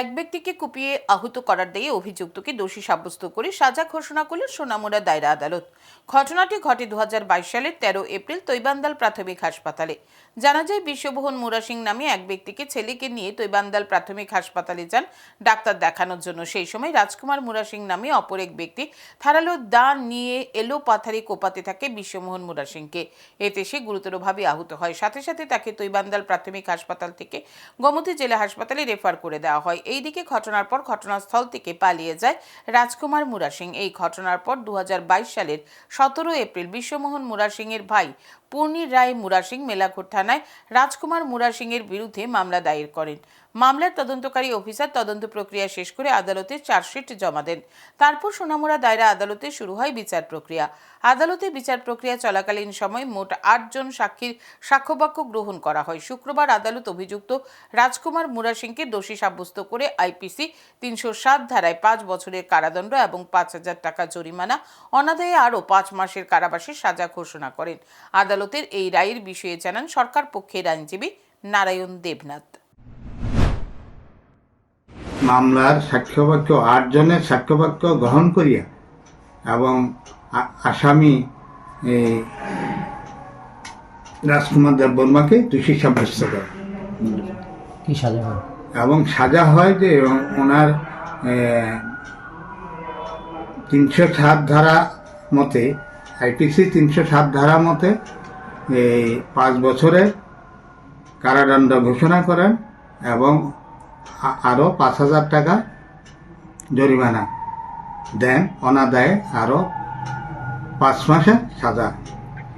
এক ব্যক্তিকে কুপিয়ে আহত করার দায়ে অভিযুক্তকে দোষী সাব্যস্ত করে সাজা ঘোষণা করল সোনামুড়া দায়রা আদালত। ঘটনাটি ঘটে দু হাজার বাইশ সালের তেরো এপ্রিল তৈবান্দাল প্রাথমিক হাসপাতালে। জানা যায় বিশ্বভুবন মুরা সিং নামে এক ব্যক্তিকে ছেলেকে নিয়ে তৈবান্দাল প্রাথমিক হাসপাতালে যান ডাক্তার দেখানোর জন্য। সেই সময় রাজকুমার মুরা সিং নামে অপর এক ব্যক্তি ধারালো দা নিয়ে এলো পাথারে কোপাতে থাকে বিশ্বমোহন মুরা সিংকে। এতে সে গুরুতরভাবে আহত হয়। সাথে সাথে তাকে তৈবান্দাল প্রাথমিক হাসপাতাল থেকে গোমতী জেলা হাসপাতালে রেফার করে দেওয়া হয়। এইদিকে ঘটনার পর ঘটনাস্থল থেকে পালিয়ে যায় রাজকুমার মুরা সিং। এই ঘটনার পর দুহাজার বাইশ সালের সতেরো এপ্রিল বিশ্বমোহন মুরা সিংয়ের ভাই পূর্ণি রায় মুরা সিং মেলাঘোট থানায় রাজকুমার মুরা সিংয়ের বিরুদ্ধে মামলা দায়ের করেন। মামলার তদন্তকারী অফিসার তদন্ত প্রক্রিয়া শেষ করে আদালতে চার্জশিট জমা দেন। তারপর সোনামুড়া দায়রা আদালতে শুরু হয় বিচার প্রক্রিয়া। আদালতে বিচার প্রক্রিয়া চলাকালীন সময় মোট আটজন সাক্ষীর সাক্ষ্যবাক্য গ্রহণ করা হয়। শুক্রবার আদালত অভিযুক্ত রাজকুমার মুরা সিংকে দোষী সাব্যস্ত করে আইপিসি তিনশো সাত ধারায় পাঁচ বছরের কারাদণ্ড এবং পাঁচ হাজার টাকা জরিমানা অনাদায়ে আরও পাঁচ মাসের কারাবাসের সাজা ঘোষণা করেন। আদালতের এই রায়ের বিষয়ে জানান সরকার পক্ষের আইনজীবী নারায়ণ দেবনাথ। মামলার সাক্ষ্যবাক্য আটজনের সাক্ষ্যবাক্য গ্রহণ করিয়া এবং আসামি রাজকুমার দেববর্মাকে দোষী সাব্যস্ত করে কি সাজা হয় এবং সাজা হয় যে ওনার তিনশো সাত ধারা মতে, আইপিসি তিনশো সাত ধারা মতে এই পাঁচ বছরের কারাদণ্ড ঘোষণা করেন এবং আরও পাঁচ হাজার টাকা জরিমানা দেন, অনাদায়ে আরও পাঁচ মাসের সাজা।